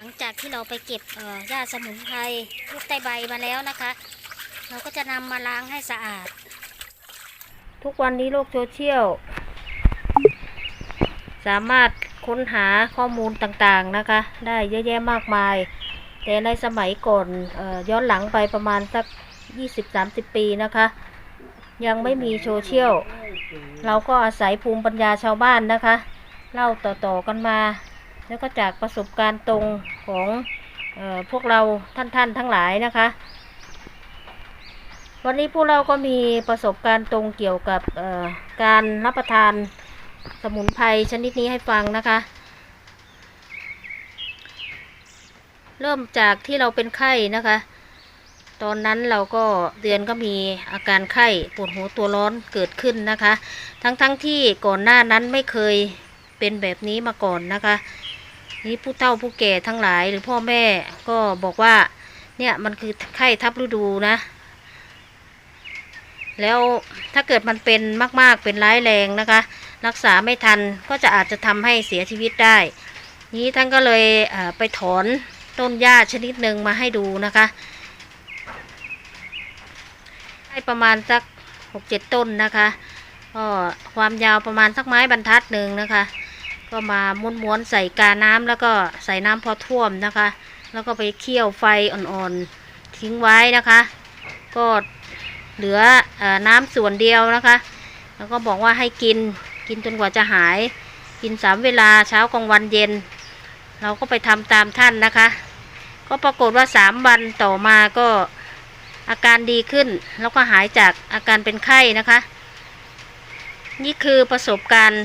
หลังจากที่เราไปเก็บหญ้าสมุนไพรลูกไตใบมาแล้วนะคะ เราก็จะนำมาล้างให้สะอาด ทุกวันนี้โลกโซเชียลสามารถค้นหาข้อมูลต่างๆนะคะ ได้เยอะแยะมากมาย แต่ในสมัยก่อนออย้อนหลังไปประมาณสัก 20-30 ปีนะคะ ยังไม่มีโซเชียลเราก็อาศัยภูมิปัญญาชาวบ้านนะคะ เล่าต่อๆกันมา แล้วก็จากประสบการณ์ตรงของออพวกเราท่านๆทั้งหลายนะคะ วันนี้พวกเราก็มีประสบการณ์ตรงเกี่ยวกับการรับประทานสมุนไพรชนิดนี้ให้ฟังนะคะ เริ่มจากที่เราเป็นไข้นะคะ ตอนนั้นเราก็เดือนก็มีอาการไข้ปวดหัวตัวร้อนเกิดขึ้นนะคะ ทั้งๆทที่ก่อนหน้านั้นไม่เคยเป็นแบบนี้มาก่อนนะคะ นี่ผู้เฒ่าผู้แก่ทั้งหลายหรือพ่อแม่ก็บอกว่า เนี่ยมันคือไข้ทับฤดูนะ แล้วถ้าเกิดมันเป็นมากๆเป็นร้ายแรงนะคะ รักษาไม่ทันก็จะอาจจะทำให้เสียชีวิตได้ นี้ท่านก็เลยไปถอนต้นหญ้าชนิดหนึ่งมาให้ดูนะคะให้ประมาณสักหกเจ็ดต้นนะคะก็ความยาวประมาณสักไม้บรรทัดหนึ่งนะคะ ก็มาม้วนๆใส่กาน้ำแล้วก็ใส่น้ำพอท่วมนะคะ แล้วก็ไปเคี่ยวไฟอ่อนๆทิ้งไว้นะคะ ก็เหลืออน้ำส่วนเดียวนะคะ แล้วก็บอกว่าให้กินกินจนกว่าจะหาย กินสามเวลาเช้ากลางวันเย็น เราก็ไปทำตามท่านนะคะ ก็ปรากฏว่าสามวันต่อมาก็อาการดีขึ้น แล้วก็หายจากอาการเป็นไข้นะคะ นี่คือประสบการณ์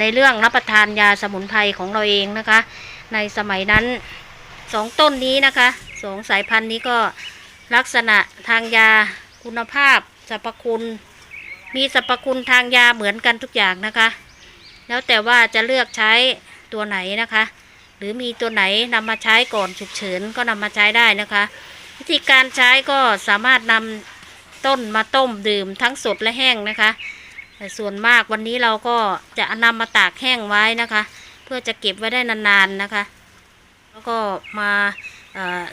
ในเรื่องรับประทานยาสมุนไพรของเราเองนะคะ ในสมัยนั้นสองต้นนี้นะคะสองสายพันธุ์นี้ก็ลักษณะทางยาคุณภาพสรรพคุณ มีสรรพคุณทางยาเหมือนกันทุกอย่างนะคะ แล้วแต่ว่าจะเลือกใช้ตัวไหนนะคะ หรือมีตัวไหนนำมาใช้ก่อนฉุกเฉินก็นำมาใช้ได้นะคะ วิธีการใช้ก็สามารถนำต้นมาต้มดื่มทั้งสดและแห้งนะคะ แต่ส่วนมากวันนี้เราก็จะนำมาตากแห้งไว้นะคะ เพื่อจะเก็บไว้ได้นานๆนะคะ แล้วก็มา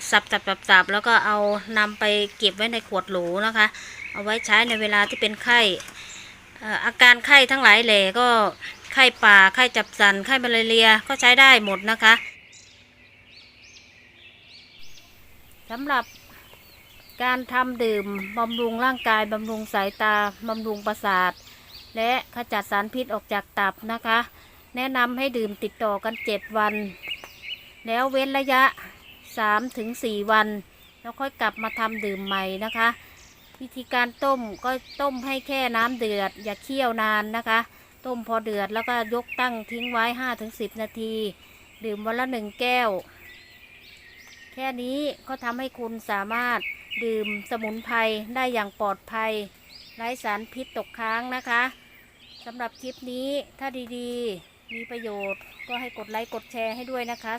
สับสับสับสับแล้วก็เอานำไปเก็บไว้ในขวดโหลนะคะ เอาไว้ใช้ในเวลาที่เป็นไข้เอ่ออาการไข้ทั้งหลายแหล่ก็ไข้ป่าไข้จับสันไข้มาลาเรียก็ใช้ได้หมดนะคะสำหรับการทำดื่มบำรุงร่างกายบำรุงสายตาบำรุงประสาท และขจัดสารพิษออกจากตับนะคะ แนะนำให้ดื่มติดต่อกัน 7 วัน แล้วเว้นระยะ3-4ถึง4วัน แล้วค่อยกลับมาทำดื่มใหม่นะคะ วิธีการต้มก็ต้มให้แค่น้ำเดือด อย่าเคี่ยวนานนะคะ ต้มพอเดือดแล้วก็ยกตั้งทิ้งไว้ 5-10 นาที ดื่มวันละหนึ่งแก้ว แค่นี้ก็ทำให้คุณสามารถดื่มสมุนไพรได้อย่างปลอดภัย ไร้สารพิษตกค้างนะคะสำหรับคลิปนี้ถ้าดีๆ มีประโยชน์ก็ให้กดไลค์กดแชร์ให้ด้วยนะคะ